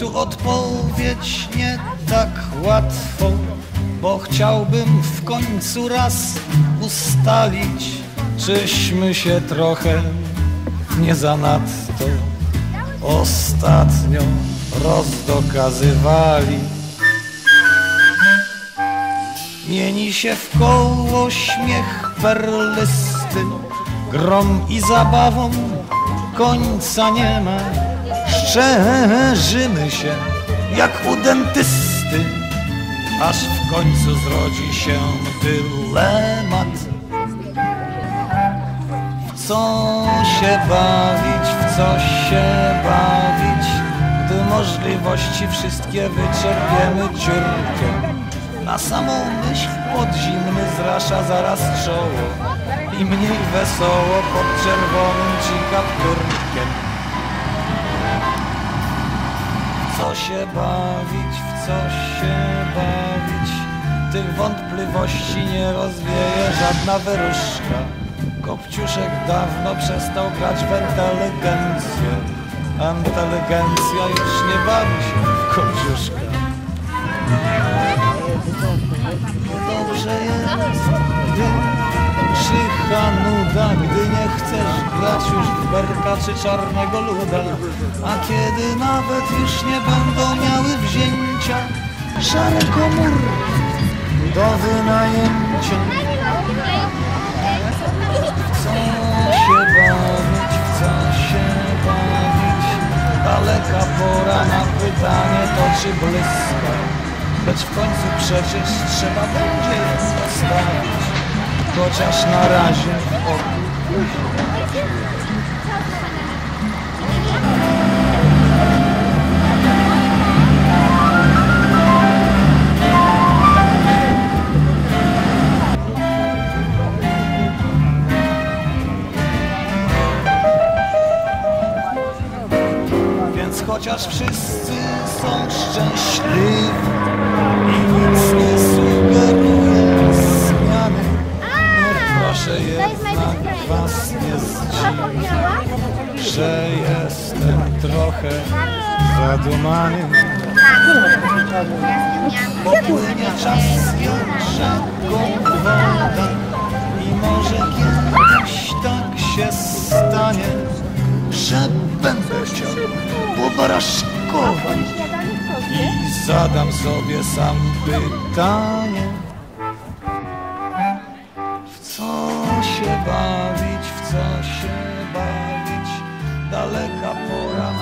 tu odpowiedź nie tak łatwo, bo chciałbym w końcu raz ustalić, czyśmy się trochę nie zanadto ostatnio rozdokazywali. Mieni się w koło śmiech perlysty, grom i zabawą końca nie ma. Szczerzymy się jak u dentysty, aż w końcu zrodzi się dylemat. W co się bawić, w co się bawić, gdy możliwości wszystkie wyczerpiemy ciurkiem. Na samą myśl podzimny zrasza zaraz czoło i mniej wesoło pod czerwonym ci kapturkiem. Co się bawić, w co się bawić, tych wątpliwości nie rozwieje żadna wyruszka. Kopciuszek dawno przestał grać w inteligencję, inteligencja już nie bawi się w kopciuszka. Dobrze jest, gdy czyha nuda, gdy nie chcesz grać już w berka czy czarnego luda, a kiedy nawet już nie będą miały wzięcia szare komórki do wynajęcia. Co się bawić, co się bawić, daleka pora na pytanie to czy bliska. Lecz w końcu przecież trzeba będzie je zostawić Chociaż na razie Więc chociaż wszyscy są szczęśliwi Bo płynie czas jak rzeką woda i może kiedyś tak się stanie, że będę chciał pobaraszkować i zadam sobie sam pytanie. W co się bawić, w co się bawić? Daleka pora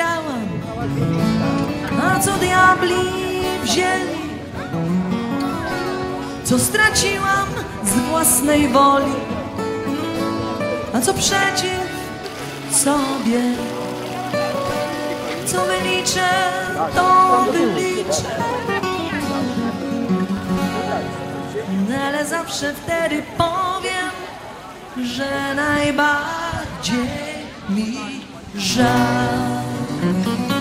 wygrałam, a co diabli wzięli, co straciłam z własnej woli, a co przeciw sobie, co wyliczę, to wyliczę. No ale zawsze wtedy powiem, że najbardziej mi żal. Thank you.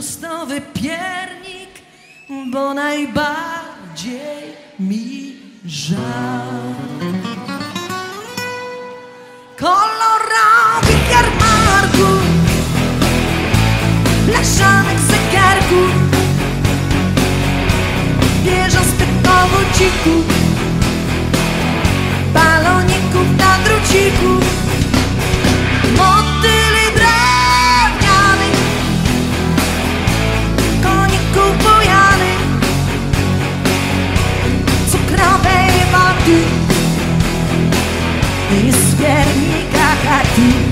pustowy piernik, bo najbardziej mi żal. Kolorowych jarmarków, blaszanych zegarków, wieża z pytowo dzików. you.